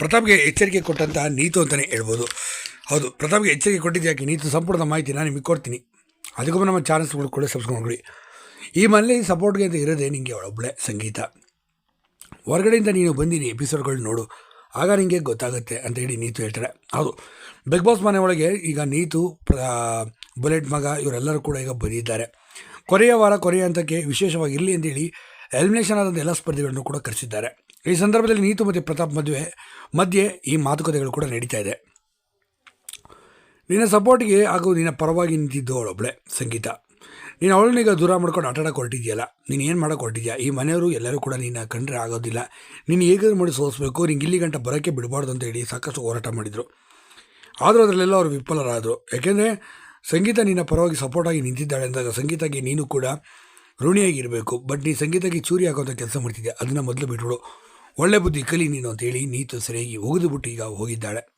ಪ್ರತಾಪ್ಗೆ ಎಚ್ಚರಿಕೆ ಕೊಟ್ಟಂತಹ ನೀತು ಅಂತಲೇ ಹೇಳ್ಬೋದು. ಹೌದು, ಪ್ರತಾಪ್ಗೆ ಎಚ್ಚರಿಕೆ ಕೊಟ್ಟಿದ್ದು ಯಾಕೆ? ನೀತು ಸಂಪೂರ್ಣ ಮಾಹಿತಿ ನಾನು ನಿಮಗೆ ಕೊಡ್ತೀನಿ. ಅದಕ್ಕೂ ನಮ್ಮ ಚಾನಲ್ಸ್ಗಳು ಕೂಡ ಸಬ್ಸ್ಕ್ರೈಬ್ ಈ ಮನೇಲಿ ಸಪೋರ್ಟ್ಗೆ ಅಂತ ಇರೋದೇ ನಿಮಗೆ ಒಬ್ಬಳೆ ಸಂಗೀತ. ಹೊರಗಡೆಯಿಂದ ನೀನು ಬಂದಿನಿ ಎಪಿಸೋಡ್ಗಳು ನೋಡು. ಆಗ ನಿಮಗೆ ಗೊತ್ತಾಗುತ್ತೆ ಅಂತ ಹೇಳಿ ನೀತು ಹೇಳ್ತಾರೆ. ಹೌದು ಬಿಗ್ ಬಾಸ್ ಮನೆ ಒಳಗೆ ಈಗ ನೀತು, ಪ್ರ, ಬುಲೆಟ್ ಮಗ ಇವರೆಲ್ಲರೂ ಕೂಡ ಈಗ ಬಂದಿದ್ದಾರೆ. ಕೊರೆಯ ವಾರ ಕೊನೆಯ ಹಂತಕ್ಕೆ ವಿಶೇಷವಾಗಿ ಇರಲಿ ಅಂತೇಳಿ ಎಲಿಮಿನೇಷನ್ ಆದಂಥ ಎಲ್ಲ ಸ್ಪರ್ಧಿಗಳನ್ನು ಕೂಡ ಕರೆಸಿದ್ದಾರೆ. ಈ ಸಂದರ್ಭದಲ್ಲಿ ನೀತು ಮತ್ತು ಪ್ರತಾಪ್ ಮದುವೆ ಮಧ್ಯೆ ಈ ಮಾತುಕತೆಗಳು ಕೂಡ ನಡೀತಾ ಇದೆ. ನಿನ್ನ ಸಪೋರ್ಟ್ಗೆ ಹಾಗೂ ನಿನ್ನ ಪರವಾಗಿ ನಿಂತಿದ್ದು ಅವಳೊಬ್ಳೆ, ಸಂಗೀತ. ನೀನು ಅವಳನ್ನೀಗ ದೂರ ಮಾಡ್ಕೊಂಡು ಹೊರಟಿದ್ಯಲ್ಲ ನೀನು ಏನು ಮಾಡೋಕೆ ಹೊರಟಿದ್ಯಾ ಈ ಮನೆಯವರು ಎಲ್ಲರೂ ಕೂಡ ನಿನ್ನ ಕಂಡ್ರೆ ಆಗೋದಿಲ್ಲ. ನೀನು ಹೇಗಾದ್ರು ಮಾಡಿ ಸೋಲಿಸ್ಬೇಕು ನಿಂಗೆ ಇಲ್ಲಿ ಗಂಟ ಬರೋಕ್ಕೆ ಬಿಡಬಾರ್ದು ಅಂತ ಹೇಳಿ ಸಾಕಷ್ಟು ಹೋರಾಟ ಮಾಡಿದರು. ಆದರೂ ಅದರಲ್ಲೆಲ್ಲ ಅವರು ವಿಫಲರಾದರು. ಯಾಕೆಂದರೆ ಸಂಗೀತ ನಿನ್ನ ಪರವಾಗಿ ಸಪೋರ್ಟಾಗಿ ನಿಂತಿದ್ದಾಳೆ ಅಂದಾಗ ಸಂಗೀತಕ್ಕೆ ನೀನು ಕೂಡ ಋಣಿಯಾಗಿರಬೇಕು. ಬಟ್ ನೀ ಸಂಗೀತಕ್ಕೆ ಚೂರಿ ಹಾಕೋಂಥ ಕೆಲಸ ಮಾಡ್ತಿದ್ದೆ ಅದನ್ನು ಮೊದಲು ಬಿಟ್ಬಿಡು. ಒಳ್ಳೆ ಬುದ್ಧಿ ಕಲಿ ನೀನು ಅಂತೇಳಿ ನೀತು ಸರಿಯಾಗಿ ಒಗೆದು ಬಿಟ್ಟು ಈಗ ಹೋಗಿದ್ದಾಳೆ.